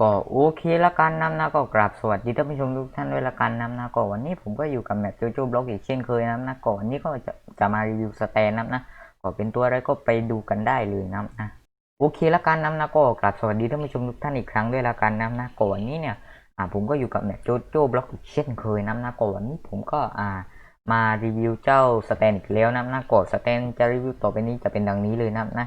ก็โอเคละกันนำนะก็กราบสวัสดีท่านผู้ชมทุกท่านด้วยละกันนำนะก็วันนี้ผมก็อยู่กับแมปโจโจ้บล็อกอีกเช่นเคยนะนะก่อนนี้ก็จะจะมารีวิวสแตนนะนะก็เป็นตัวอะไรก็ไปดูกันได้เลยนะนะโอเคละกันนำนะก็กราบสวัสดีท่านผู้ชมทุกท่านอีกครั้งด้วยละกันนะนะก่อนนี้เนี่ยอ่าผมก็อยู่กับแมปโจโจ้บล็อกอีกเช่นเคยนะนะก่อนนี้ผมก็อ่ามารีวิวเจ้าสแตนอีกแล้วนะนะก่อนสแตนจะรีวิวต่อไปนี้จะเป็นดังนี้เลยนะนะ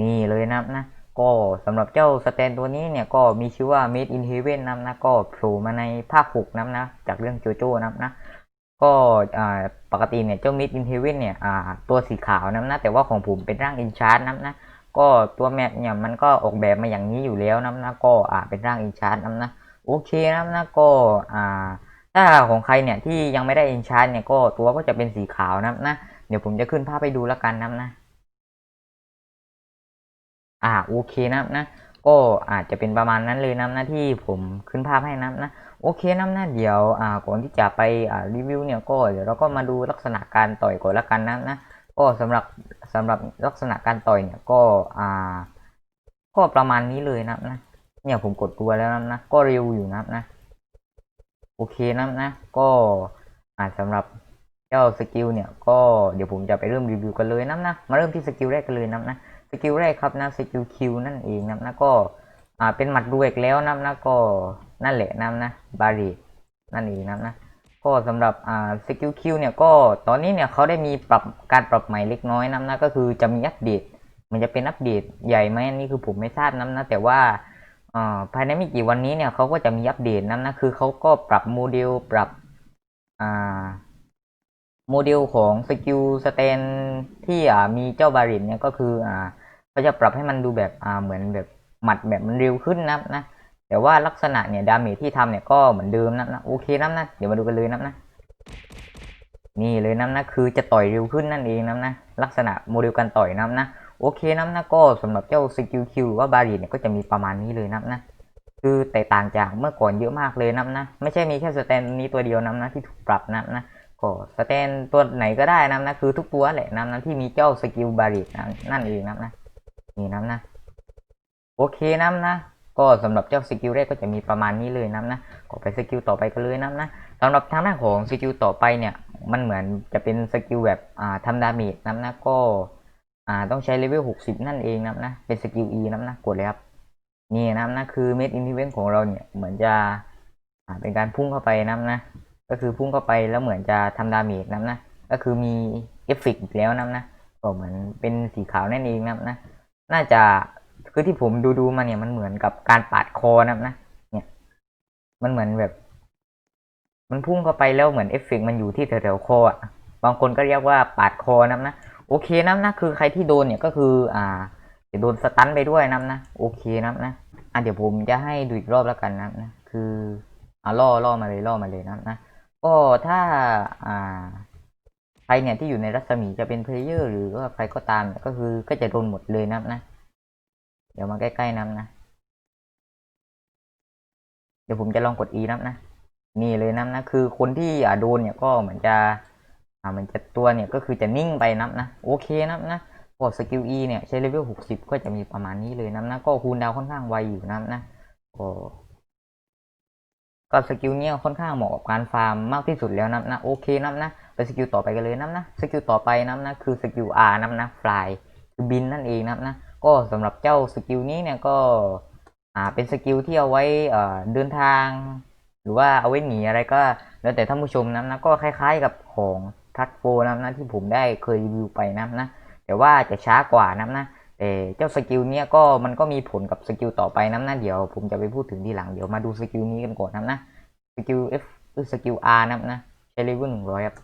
นี่เลยนะนะ ก็สำหรับเจ้าสแตนตัวนี้เนี่ยก็มีชื่อว่า Made in Heaven นะนะก็โผล่มาในภาคหกนะนะจากเรื่องโจโจ้นะนะก็ปกติเนี่ยเจ้า Made in Heaven เนี่ยตัวสีขาวนะนะแต่ว่าของผมเป็นร่าง i n c h a r t นะนะก็ตัวแมปเนี่ยมันก็ออกแบบมาอย่างนี้อยู่แล้วนะนะก็เป็นร่าง i n c h a r t นะนะโอเคนะนะก็ถ้าของใครเนี่ยที่ยังไม่ได้ i n c h a r t เนี่ยก็ตัวก็จะเป็นสีขาวนะนะเดี๋ยวผมจะขึ้นภาพไปดูแล้วกันนะนะ อ่าโอเคนะนะ ก็อาจจะเป็นประมาณนั้นเลยนะนะที่ผมขึ้นภาพให้นะนะโอเคนะนะเดี๋ยวอ่าก่อนที่จะไปอ่ารีวิวเนี่ยก็เดี๋ยวเราก็มาดูลักษณะการต่อยก่อนละกันนะนะก็สำหรับสำหรับลักษณะการต่อยเนี่ยก็อ่าก็ประมาณนี้เลยนะนะเนี่ยผมกดตัวแล้วนะนะก็เร็วอยู่นะนะโอเคนะนะ ก็อ่าสำหรับเจ้าสกิลเนี่ยก็เดี๋ยวผมจะไปเริ่มรีวิวกันเลยนะนะมาเริ่มที่สกิลแรกกันเลยนะนะ สกิลแรกครับนะสกิลคิวนั่นเองนะนะก็อ่าเป็นหมัดรวยอีกแล้วนะนะก็นั่นแหละนะนะบารีนั่นเองนะนะก็สำหรับอ่าสกิลคิวเนี่ยก็ตอนนี้เนี่ยเขาได้มีปรับการปรับใหม่เล็กน้อยนะนะก็คือจะมีอัปเดต มันจะเป็นอัปเดตใหญ่ไหมนนี้คือผมไม่ทราบนะนะแต่ว่าอ่าภายในไม่กี่วันนี้เนี่ยเขาก็จะมีอัปเดตนะนะคือเขาก็ปรับโมเดลปรับอ่าโมเดลของสกิลสเตนที่อ่ามีเจ้าบารินเนี่ยก็คืออ่า เขาจะปรับให้มันดูแบบอ่าเหมือนแบบหมัดแบบมันเร็วขึ้นนะนะแต่ว่าลักษณะเนี่ยดาเมจที่ทำเนี่ยก็เหมือนเดิมนะนะโอเคนะนะเดี๋ยวมาดูกันเลยนะนะนี่เลยนะนะคือจะต่อยเร็วขึ้นนั่นเองนะนะลักษณะโมเดลการต่อยนะนะโอเคนะนะก็สำหรับเจ้าสกิลคิวว่าบาริเนี่ยก็จะมีประมาณนี้เลยนะนะคือแตกต่างจากเมื่อก่อนเยอะมากเลยนะนะไม่ใช่มีแค่สแตนนี้ตัวเดียวนะนะที่ถูกปรับนะนะก็สแตนตัวไหนก็ได้นะนะคือทุกตัวแหละนะนะที่มีเจ้าสกิลบาริกนะนั่นเองนะนะ นี่นะนะ โอเคนะนะ ก็สำหรับเจ้าสกิลแรกก็จะมีประมาณนี้เลยนะนะก็ไปสกิลต่อไปกันเลยนะนะสำหรับทางด้านของสกิลต่อไปเนี่ย มันเหมือนจะเป็นสกิลแบบอ่าทำดาเมจนะนะก็อ่าต้องใช้เลเวลหกสิบนั่นเองนะนะเป็นสกิล E นะนะกดเลยครับนี่นะนะคือเม็ดอินทิเวนของเราเนี่ยเหมือนจะอ่าเป็นการพุ่งเข้าไปนะนะ ก็คือพุ่งเข้าไปแล้วเหมือนจะทำดาเมจนะนะ ก็คือมีเอฟเฟกต์อีกแล้วนะนะก็เหมือนเป็นสีขาวนั่นเองนะนะ น่าจะคือที่ผมดูดูๆมาเนี่ยมันเหมือนกับการปาดคอนะนะเนี่ย มันเหมือนแบบ มันพุ่งเข้าไปแล้วเหมือนเอฟเฟกต์มันอยู่ที่แถวๆคออะบางคนก็เรียกว่าปาดคอนะนะโอเคนะนะคือใครที่โดนเนี่ยก็คือ อ่าจะโดนสตันไปด้วยนะนะโอเคนะนะอะเดี๋ยวผมจะให้ดูอีกรอบแล้วกันนะนะคืออ่าล่อล่อมาเลยล่อมาเลยนะนะก็ถ้าอ่า รเนี่ยที่อยู่ในรัศมีจะเป็นเพลเยอร์หรือว่าใครก็ตามเนี่ยก็คือก็จะโดนหมดเลยนะนะ เดี๋ยวมาใกล้ๆน้ำนะ เดี๋ยวผมจะลองกด E น้ำนะ นี่เลยน้ำนะ คือคนที่อ่าโดนเนี่ยก็เหมือนจะอ่ามันจะตัวเนี่ยก็คือจะนิ่งไปน้ำนะ โอเคน้ำนะก็สกิล E เนี่ยใช้เลเวลหกสิบก็จะมีประมาณนี้เลยน้ำนะ ก็คูลดาวค่อนข้างไวอยู่น้ำนะก็ก็สกิลเนี่ยค่อนข้างเหมาะกับการฟาร์มมากที่สุดแล้วนะนะ โอเคนะนะ สกิลต่อไปกันเลยนะนะสกิลต่อไปนะนะคือสกิล R นะนะฟลายคือบินนั่นเองนะนะก็สำหรับเจ้าสกิลนี้เนี่ยก็อ่าเป็นสกิลที่เอาไว้เอ่อเดินทาง หรือว่าเอาไว้หนีอะไรก็ แล้วแต่ท่านผู้ชมนะนะก็คล้าย ๆ กับของทัดโฟนะนะที่ผมได้เคยรีวิวไปนะนะแต่ว่าจะช้ากว่านะนะแต่เจ้าสกิลเนี้ยก็มันก็มีผลกับสกิลต่อไปนะนะเดี๋ยวผมจะไปพูดถึงทีหลังเดี๋ยวมาดูสกิลนี้กันก่อนนะนะสกิล F หรือสกิล R นะนะใช้เลเวลหนึ่งร้อยครับ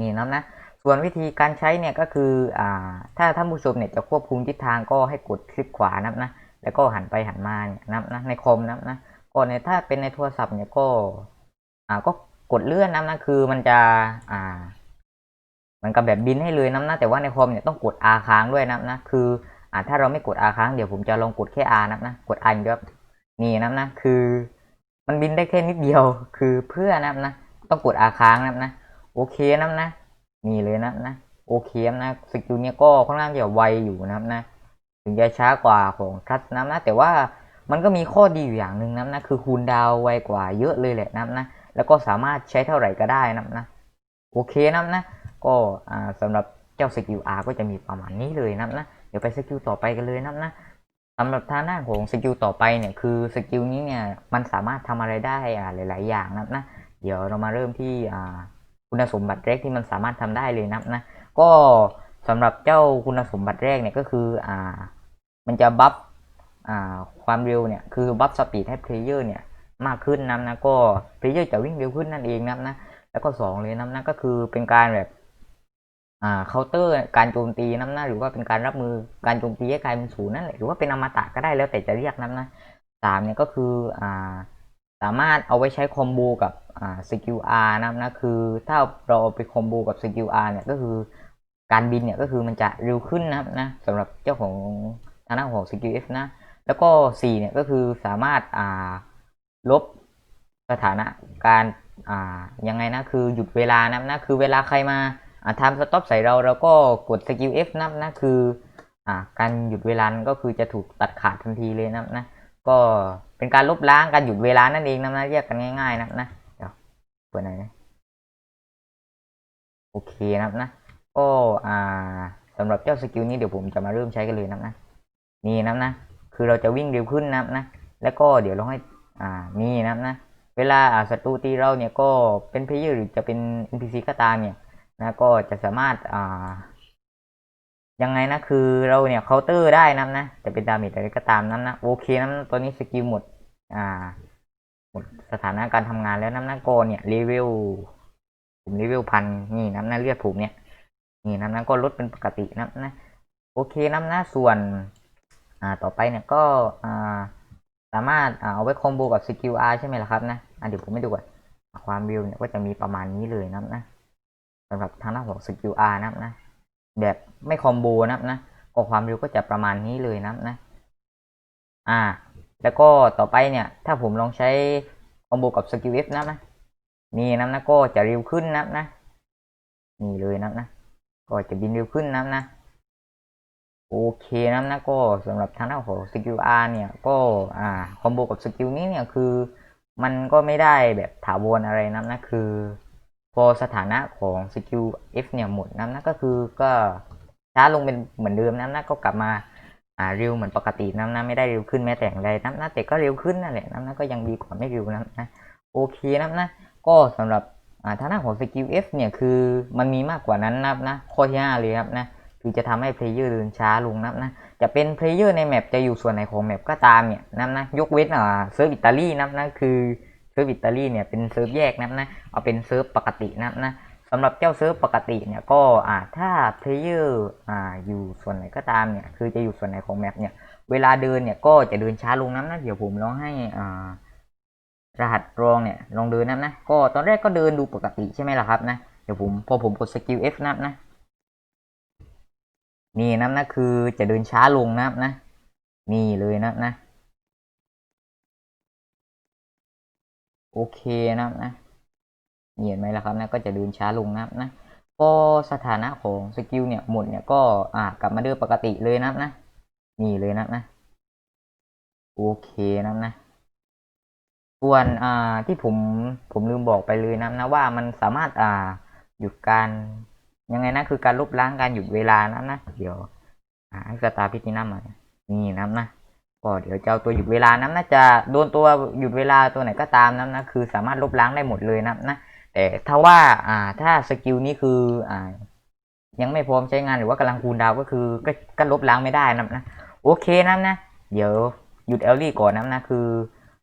นี่นะนะ ส่วนวิธีการใช้เนี่ยก็คืออ่าถ้าท่านผู้ชมเนี่ยจะควบคุมทิศทางก็ให้กดคลิกขวานะนะ แล้วก็หันไปหันมาเนี่ยนะนะในคอมนะนะก็ในถ้าเป็นในโทรศัพท์เนี่ยก็อ่าก็กดเลื่อนนะนะคือมันจะอ่ามันกับแบบบินให้เลยนะนะแต่ว่าในคอมเนี่ยต้องกด R ค้างด้วยนะนะคืออ่าถ้าเราไม่กด R ค้างเดี๋ยวผมจะลองกดแค่ R นะนะกด R อย่างเดียวครับนี่นะนะคือ มันบินได้แค่นิดเดียวคือเพื่อนะนะต้องกด R ค้างนะนะ โอเคนะนะนี่เลยนะนะโอเคนะสกิลเนี้ยก็ค่อนข้างจะไวอยู่นะนะ ถึงจะช้ากว่าของทัศนะนะ แต่ว่ามันก็มีข้อดีอยู่อย่างหนึ่งนะนะคือคูณดาวไวกว่าเยอะเลยแหละนะนะแล้วก็สามารถใช้เท่าไหร่ก็ได้นะนะโอเคนะนะก็อ่าสำหรับเจ้าสกิล R ก็จะมีประมาณนี้เลยนะนะเดี๋ยวไปสกิลต่อไปกันเลยนะนะสำหรับทางด้านของสกิลต่อไปเนี่ยคือสกิลนี้เนี่ยมันสามารถทำอะไรได้อ่าหลาย ๆ อย่างนะนะ เดี๋ยวเรามาเริ่มที่อ่า คุณสมบัติแรกที่มันสามารถทำได้เลยนะนะก็สำหรับเจ้าคุณสมบัติแรกเนี่ยก็คืออ่ามันจะบัฟอ่าความเร็วเนี่ยคือบัฟสปีดให้เพลเยอร์เนี่ยมากขึ้นนะนะก็เพลเยอร์จะวิ่งเร็วขึ้นนั่นเองนะนะแล้วก็สองเลยนะนะก็คือเป็นการแบบอ่าเคาน์เตอร์การโจมตีน้ำนะหรือว่าเป็นการรับมือการโจมตีให้กลายเป็นศูนย์นั่นแหละหรือว่าเป็นอมตะก็ได้แล้วแต่จะเรียกน้ำนะสามเนี่ยก็คืออ่าสามารถเอาไว้ใช้คอมโบกับ สกิล R นะนะคือถ้าเราไปคอมโบกับสกิล R เนี่ยก็คือการบินเนี่ยก็คือมันจะเร็วขึ้นนะครับนะสำหรับเจ้าของทางด้านของสกิล F นะ แล้วก็ 4 เนี่ยก็คือสามารถอ่าลบสถานะการอ่ายังไงนะคือหยุดเวลานะนะคือเวลาใครมาอ่าทำสต็อปใส่เราเราก็กดสกิล F นะนะคืออ่าการหยุดเวลานั้นก็คือจะถูกตัดขาดทันทีเลยนะนะก็เป็นการลบล้างการหยุดเวลานั่นเองนะนะเรียกกันง่ายๆนะนะ ปิดหน่อยนะ โอเคนะนะ ก็อ่าสำหรับเจ้าสกิลนี้เดี๋ยวผมจะมาเริ่มใช้กันเลยนะนะ นี่นะนะ คือเราจะวิ่งเร็วขึ้นนะครับนะ แล้วก็เดี๋ยวเราให้อ่านี่นะครับนะ เวลาอ่าศัตรูตีเราเนี่ยก็เป็นเพลเยอร์หรือจะเป็น NPC ก็ตามเนี่ยนะก็จะสามารถอ่ายังไงนะคือเราเนี่ยเคาน์เตอร์ได้นะนะจะเป็นดาเมจอะไรก็ตามนั้นนะโอเคนะตอนนี้สกิลหมด อ่า มดสถานะการทำงานแล้วน้ำหน้าก็เนี่ยเลเวลผมเลเวพันนี่น้ำหน้าเลือดผมเนี่ย นี่น้ำหน้าก็ลดเป็นปกตินะนะโอเคน้ำหน้าส่วนอ่าต่อไปเนี่ยก็อ่าสามารถอ่าเอาไว้คอมโบกับสกิล R ใช่ไหมล่ะครับนะอ่าเดี๋ยวผมไม่ดูก่อนความเร็วเนี่ยก็จะมีประมาณนี้เลยนะนะสำหรับทางด้านของสกิล R นะนะแบบไม่คอมโบนะนะก็ความเร็วก็จะประมาณนี้เลยนะนะ อ่า แล้วก็ต่อไปเนี่ย ถ้าผมลองใช้คอมโบกับสกิล F นะนะนี่นะนะก็จะเร็วขึ้นนะนะนี่เลยนะนะก็จะบินเร็วขึ้นนะนะโอเคนะนะก็สำหรับทางด้านของสกิล R เนี่ยก็อ่าคอมโบกับสกิลนี้เนี่ยคือ มันก็ไม่ได้แบบถาวรอะไรนะนะคือ พอสถานะของสกิล F เนี่ยหมดนะนะก็คือก็ช้าลงเป็นเหมือนเดิมนะนะก็กลับมา อ่าเร็วเหมือนปกตินะนะไม่ได้เร็วขึ้นแม้แต่อย่างใดนะนะแต่ก็เร็วขึ้นนั่นแหละนะนะก็ยังดีกว่าไม่เร็วนะนะโอเคนะนะก็สำหรับอ่าทางด้านของสกิล F เนี่ยคือมันมีมากกว่านั้นนะนะข้อที่ห้าเลยครับนะคือจะทำให้เพลเยอร์เดินช้าลงนะนะจะเป็นเพลเยอร์ในแมปจะอยู่ส่วนไหนของแมปก็ตามเนี่ยนะนะยกเว้นอ่าเซิร์ฟอิตาลีนะนะคือเซิร์ฟอิตาลีเนี่ยเป็นเซิร์ฟแยกนะนะเอาเป็นเซิร์ฟปกตินะนะ สำหรับเจ้าเซิร์ฟปกติเนี่ยก็อ่าถ้าเพลเยอร์อ่าอยู่ส่วนไหนก็ตามเนี่ยคือจะอยู่ส่วนไหนของแมปเนี่ยเวลาเดินเนี่ยก็จะเดินช้าลงนะนะเดี๋ยวผมลองให้อ่ารหัสรองเนี่ยลองเดินนะนะก็ตอนแรกก็เดินดูปกติใช่ไหมล่ะครับนะเดี๋ยวผมพอผมกดสกิล F นะนะ นี่นะนะคือจะเดินช้าลงนะนะ นี่เลยนะนะ โอเคนะนะ เห็นไหมล่ะครับนะก็จะเดินช้าลงนะนะพอสถานะของสกิลเนี่ยหมดเนี่ยก็อ่ากลับมาเดินปกติเลยนะนะนี่เลยนะนะโอเคนะนะส่วนอ่าที่ผมผมลืมบอกไปเลยนะนะว่ามันสามารถอ่าหยุดการยังไงนะคือการลบล้างการหยุดเวลานะนะเดี๋ยวอ่าให้สตาร์พิธีน้ำมานี่นะนะก็เดี๋ยวจะเอาตัวหยุดเวลานะน่าจะโดนตัวหยุดเวลาตัวไหนก็ตามนะนะคือสามารถลบล้างได้หมดเลยนะนะ แต่ถ้าว่าอ่าถ้าสกิลนี้คืออ่ายังไม่พร้อมใช้งานหรือว่ากำลังคูลดาวก็คือก็ก็ลบล้างไม่ได้นะนะโอเคนะนะ เดี๋ยวหยุดเอลลี่ก่อนนะนะคือ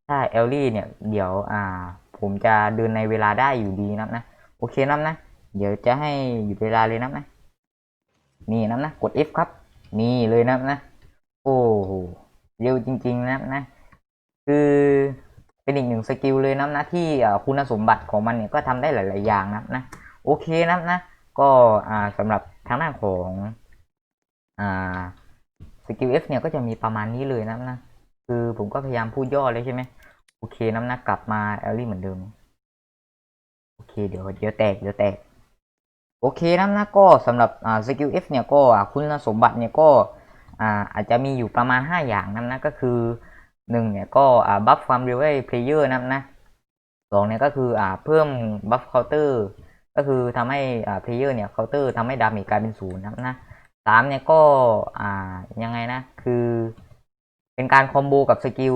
ถ้าเอลลี่เนี่ยเดี๋ยวอ่า ผมจะเดินในเวลาได้อยู่ดีนะนะโอเคนะนะ เดี๋ยวจะให้หยุดเวลาเลยนะนะนี่นะนะกด F ครับ นี่เลยนะนะ โอ้โหเร็วจริง ๆนะนะ คือ เป็นอีกหนึ่งสกิลเลยนะนะที่คุณสมบัติของมันเนี่ยก็ทำได้หลาย ๆ อย่างนะนะโอเคนะนะก็อ่าสำหรับทางด้านของสกิล F เนี่ยก็จะมีประมาณนี้เลยนะนะคือผมก็พยายามพูดย่อเลยใช่ไหมโอเคน้ำหนักกลับมาเอลลี่เหมือนเดิมโอเคเดี๋ยวเดี๋ยวแตกเดี๋ยวแตกโอเคน้ำหนักก็สำหรับสกิล F เนี่ยก็คุณสมบัติเนี่ยก็อาอาจจะมีอยู่ประมาณ 5 อย่างน้ำหนักก็คือ หนึ่งเนี่ยก็อ่าบัฟความเร็วให้เพลเยอร์นะครับนะสองเนี่ยก็คืออ่าเพิ่มบัฟเคาน์เตอร์ก็คือทำให้อ่าเพลเยอร์เนี่ยเคาน์เตอร์ทำให้ดาเมจกลายเป็นศูนย์นะครับนะสามเนี่ยก็อ่ายังไงนะ คือเป็นการคอมโบกับสกิล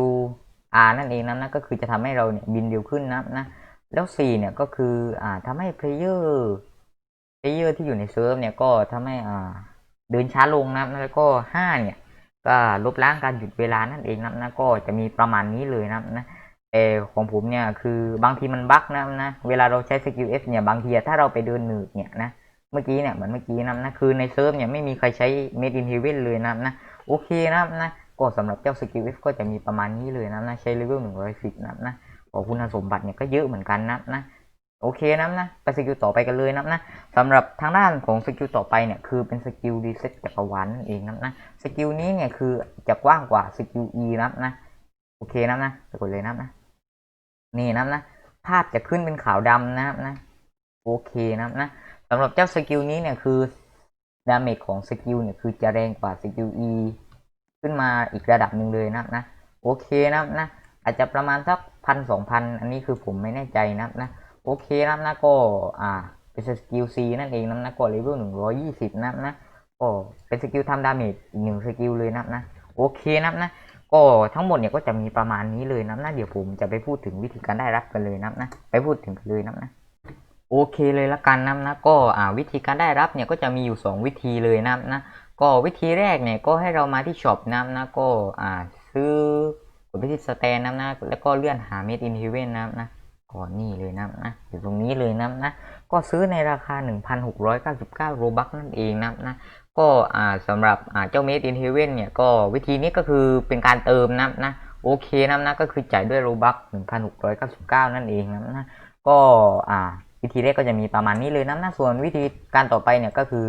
R นั่นเองนะนะก็คือจะทำให้เราเนี่ยบินเร็วขึ้นนะนะแล้วสี่เนี่ยก็คืออ่าทำให้เพลเยอร์เพลเยอร์ที่อยู่ในเซิร์ฟเนี่ยก็ทำให้อ่าเดินช้าลงนะแล้วก็ห้าเนี่ย ก็ลบล้างการหยุดเวลานั่นเองนะนะก็จะมีประมาณนี้เลยนะนะแต่ของผมเนี่ยคือบางทีมันบั๊กนะนะเวลาเราใช้สกิล F เนี่ยบางทีถ้าเราไปเดินหนืดเนี่ยนะเมื่อกี้เนี่ยเหมือนเมื่อกี้นะนะคือในเซิร์ฟเนี่ยไม่มีใครใช้ Made in Heaven เลยนะนะโอเคนะนะก็สำหรับเจ้าสกิล F ก็จะมีประมาณนี้เลยนะนะใช้เลเวล110นะครับนะก็คุณสมบัติเนี่ยก็เยอะเหมือนกันนะนะ โอเคนะนะไปสกิลต่อไปกันเลยนะนะสำหรับทางด้านของสกิลต่อไปเนี่ยคือเป็นสกิลรีเซ็ตจักรวาลนั่นเองนะนะสกิลนี้เนี่ยคือจะกว้างกว่าสกิล E นะนะโอเคนะนะไปกดเลยนะนะนี่นะนะภาพจะขึ้นเป็นขาวดำนะครับนะโอเคนะนะสำหรับเจ้าสกิลนี้เนี่ยคือดาเมจของสกิลเนี่ยคือจะแรงกว่าสกิล E ขึ้นมาอีกระดับหนึ่งเลยนะนะโอเคนะนะอาจจะประมาณสักพันสองพันอันนี้คือผมไม่แน่ใจนะนะ โอเคนะนะก็อ่าเป็นสกิล C นั่นเองนะนะก็เลเวลหนึ่งร้อยี่สิบนะนะก็เป็นสกิลทำดาเมจอีกหนึ่งสกิลเลยนะนะโอเคนะนะก็ทั้งหมดเนี่ยก็จะมีประมาณนี้เลยนะนะเดี๋ยวผมจะไปพูดถึงวิธีการได้รับกันเลยนะนะไปพูดถึงกันเลยนะนะโอเคเลยละกันนะนะก็อ่าวิธีการได้รับเนี่ยก็จะมีอยู่ 2 วิธีเลยนะนะก็วิธีแรกเนี่ยก็ให้เรามาที่ช็อปนะนะก็อ่าซื้อกดไปที่สแตนนะนะแล้วก็เลื่อนหา Made in Heaven นะนะ ก่อนนี่เลยนะนะอยู่ตรงนี้เลยนะนะก็ซื้อในราคา 1,699โรบัคนั่นเองนะนะก็อ่าสำหรับอ่าเจ้า Made in Heaven เนี่ยก็วิธีนี้ก็คือเป็นการเติมนะนะโอเคนะนะก็คือจ่ายด้วยโรบัค1,699 นั่นเองนะนะก็อ่าวิธีแรกก็จะมีประมาณนี้เลยนะนะส่วนวิธีการต่อไปเนี่ยก็คือ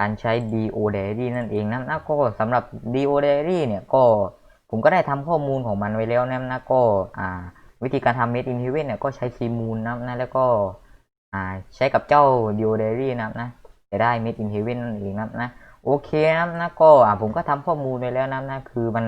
การใช้ DO Diary นั่นเองนะนะก็สำหรับ DO Diary เนี่ยก็ผมก็ได้ทำข้อมูลของมันไว้แล้วนะนะก็อ่า วิธีการทำ Made in Heaven เนี่ยก็ใช้คีมูลนะครับนะแล้วก็อ่าใช้กับเจ้า DO Diary นะครับนะจะได้ Made in Heaven นั่นเองนะครับนะโอเคนะครับนะก็อ่าผมก็ทำข้อมูลไปแล้วนะครับนะคือมัน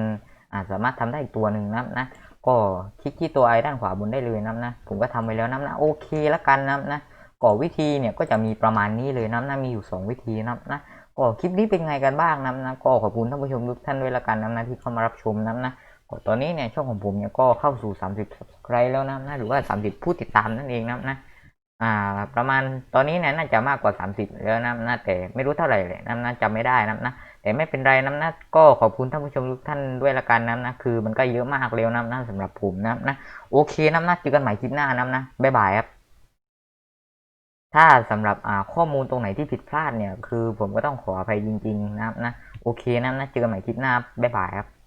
อ่าสามารถทำได้อีกตัวหนึ่งนะครับนะก็คลิกที่ตัวไอด้านขวาบนได้เลยนะครับนะผมก็ทำไปแล้วนะครับนะโอเคแล้วกันนะครับนะก็วิธีเนี่ยก็จะมีประมาณนี้เลยนะครับนะมีอยู่ 2 วิธีนะครับนะก็คลิปนี้เป็นไงกันบ้างนะครับนะก็ขอบคุณท่านผู้ชมทุกท่านด้วยละกันนะครับนะที่เข้ามารับชมนะครับนะ ตอนนี้เนี่ยช่องของผมเนี่ยก็เข้าสู่ 30 subscribe แล้วนะนะหรือว่า 30 ผู้ติดตามนั่นเองนะนะอ่า ประมาณตอนนี้เนี่ยน่าจะมากกว่า 30 แล้วนะนะแต่ไม่รู้เท่าไหร่เลยนะนะจำไม่ได้นะนะแต่ไม่เป็นไรนะนะก็ขอบคุณท่านผู้ชมทุกท่านด้วยละกันนะนะคือมันก็เยอะมากแล้วนะนะสำหรับผมนะนะโอเคนะนะเจอกันใหม่คลิปหน้านะนะบ๊ายบายครับถ้าสำหรับอ่าข้อมูลตรงไหนที่ผิดพลาดเนี่ย คือผมก็ต้องขออภัยจริง ๆ นะครับนะ โอเคนะนะเจอกันใหม่คลิปหน้า บ๊ายบายครับ